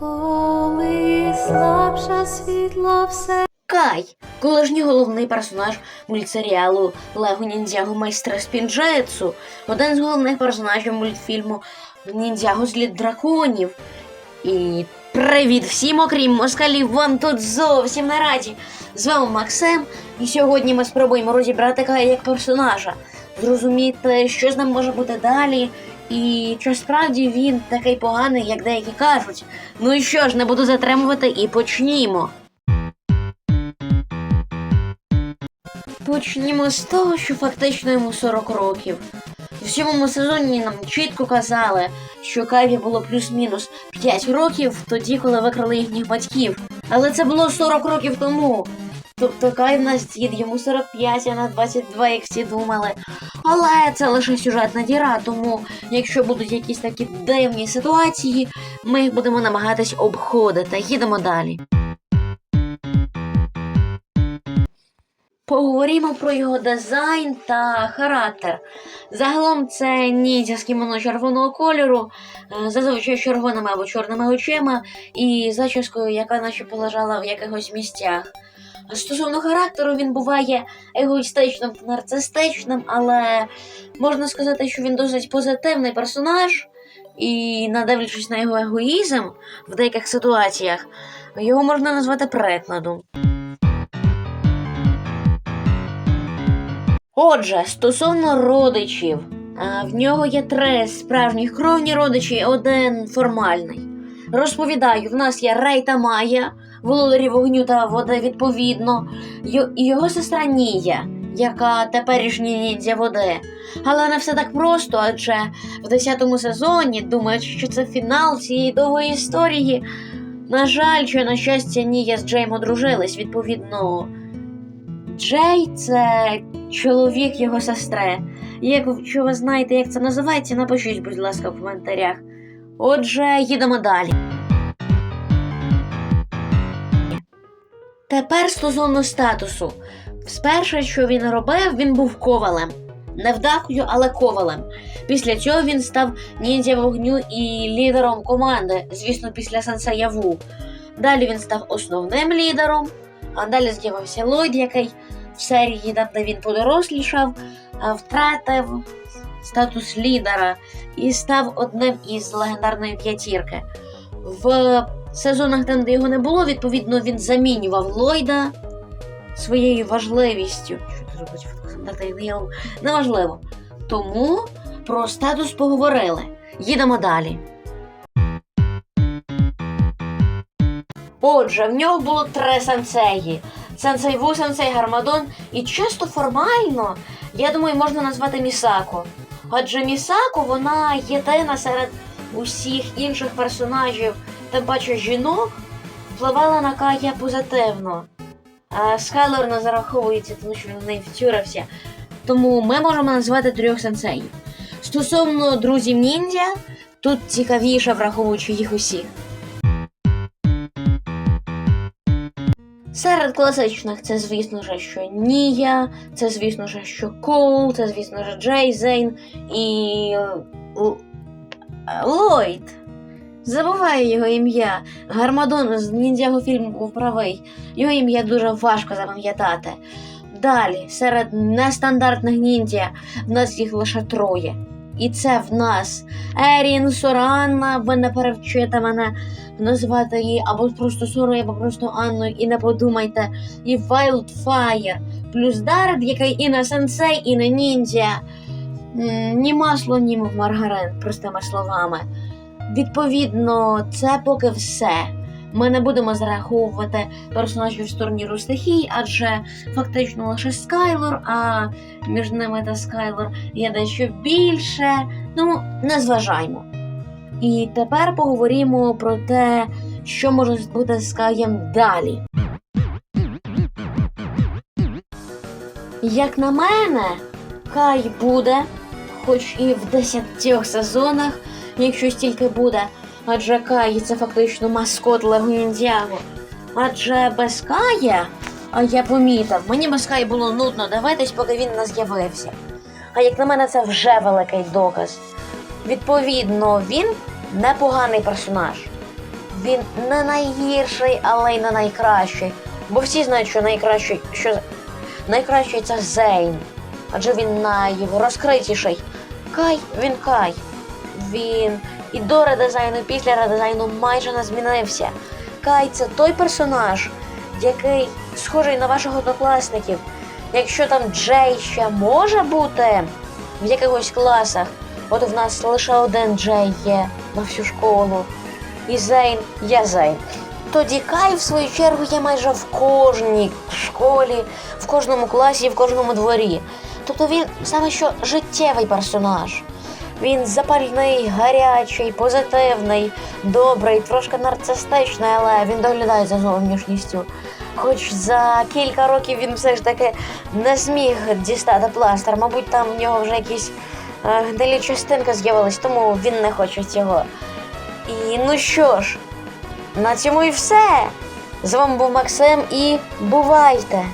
Коли слабша світло все. Кай, колишній головний персонаж мультсеріалу Лего Ніндзяго майстра Спінджетсу, один з головних персонажів мультфільму Ніндзяго Слід драконів. І привіт всім, окрім москалів, вам тут зовсім не раді. З вами Максим, і сьогодні ми спробуємо розібрати Кая як персонажа, зрозуміти, що з ним може бути далі, і чи справді він такий поганий, як деякі кажуть. Ну і що ж, не буду затримувати і почнімо. Почнімо з того, що фактично йому 40 років. В сьомому сезоні нам чітко казали, що Кайві було плюс-мінус 5 років тоді, коли викрали їхніх батьків. Але це було 40 років тому. Тобто Кай в нас дід, йому 45, а на 22, як всі думали. Але це лише сюжетна діра, тому якщо будуть якісь такі дивні ситуації, ми їх будемо намагатись обходити. Їдемо далі. Поговоримо про його дизайн та характер. Загалом це ніндзя з кімоно червоного кольору, е, зазвичай червоними або чорними очима і зачіскою, яка наче полежала в якихось місцях. Стосовно характеру, він буває егоїстичним та нарцистичним, але можна сказати, що він досить позитивний персонаж, і, надивлячись на його егоїзм в деяких ситуаціях, його можна назвати прикладом. Отже, стосовно родичів, в нього є три справжніх кровні родичі, один формальний. Розповідаю, в нас є Рей та Майя, володарі вогню та води відповідно, і його сестра Нія, яка теперішня ніндзя води. Але не все так просто, адже в 10-му сезоні, думаючи, що це фінал цієї довгої історії, на жаль, чи на щастя, Нія з Джейм одружились, відповідно. Джей це чоловік його сестри. Якщо ви знаєте, як це називається, напишіть, будь ласка, в коментарях. Отже, їдемо далі. Тепер стосовно статусу. Сперше, що він робив, він був ковалем. Не вдахою, але ковалем. Після цього він став ніндзя вогню і лідером команди, звісно, після Сенсея Ву. Далі він став основним лідером, а далі з'явився Ллойд, який в серії, де він подорослішав, втратив статус лідера і став одним із легендарної п'ятірки. В сезонах, там, де його не було, відповідно, він замінював Ллойда своєю важливістю. Що тут робить фотоконтактивний Неважливо. Тому про статус поговорили. Їдемо далі. Отже, в нього було три сенсеї. Сенсей Ву, сенсей Гармадон, і чисто формально, я думаю, можна назвати Місако. Адже Місако вона єдина серед усіх інших персонажів, тим паче жінок, впливала на Кая позитивно. А Скайлор не зараховується, тому що він в неї втюрився. Тому ми можемо назвати трьох сенсеїв. Стосовно друзів ніндзя, тут цікавіше враховуючи їх усіх. Серед класичних це, звісно ж, що Нія, це, звісно ж, що Коул, це, звісно ж, Джей Зейн і Л- Ллойд. Забуваю його ім'я. Гармадон з ніндзяго фільму був правий. Його ім'я дуже важко запам'ятати. Далі, серед нестандартних ніндзя, в нас їх лише троє. І це в нас Ерін, Соранна, ви не перевчите мене назвати її або просто Сорою, або просто Анною, і не подумайте, і Wildfire, плюс Даред, який і не сенсей, і не ніндзя. Ні масло, ні маргарин, простими словами. Відповідно, це поки все. Ми не будемо зараховувати персонажів з турніру стихій, адже фактично лише Скайлор, а між ними та Скайлор є дещо більше. Ну, не зважаймо. І тепер поговоримо про те, що може бути з Каєм далі. Як на мене, Кай буде, хоч і в десятьох сезонах, якщо стільки буде, адже Кай це фактично маскот Лего Адже без Кая, а я помітив, мені без Кая було нудно дивитись, поки він не з'явився. А як на мене, це вже великий доказ. Відповідно, він непоганий персонаж. Він не найгірший, але й не найкращий. Бо всі знають, що найкращий, що найкращий це Зейн. Адже він найрозкритіший. Кай, він Кай. Він і до редизайну, і після редизайну майже не змінився. Кай це той персонаж, який схожий на ваших однокласників. Якщо там Джей ще може бути в якихось класах, от в нас лише один Джей є на всю школу. І Зейн є Зейн. Тоді Кай, в свою чергу, є майже в кожній школі, в кожному класі, в кожному дворі. Тобто він саме що життєвий персонаж. Він запальний, гарячий, позитивний, добрий, трошки нарцистичний, але він доглядає за зовнішністю. Хоч за кілька років він все ж таки не зміг дістати пластир. Мабуть, там в нього вже якісь е, гнилі частинки з'явились, тому він не хоче цього. І ну що ж, на цьому і все. З вами був Максим і бувайте!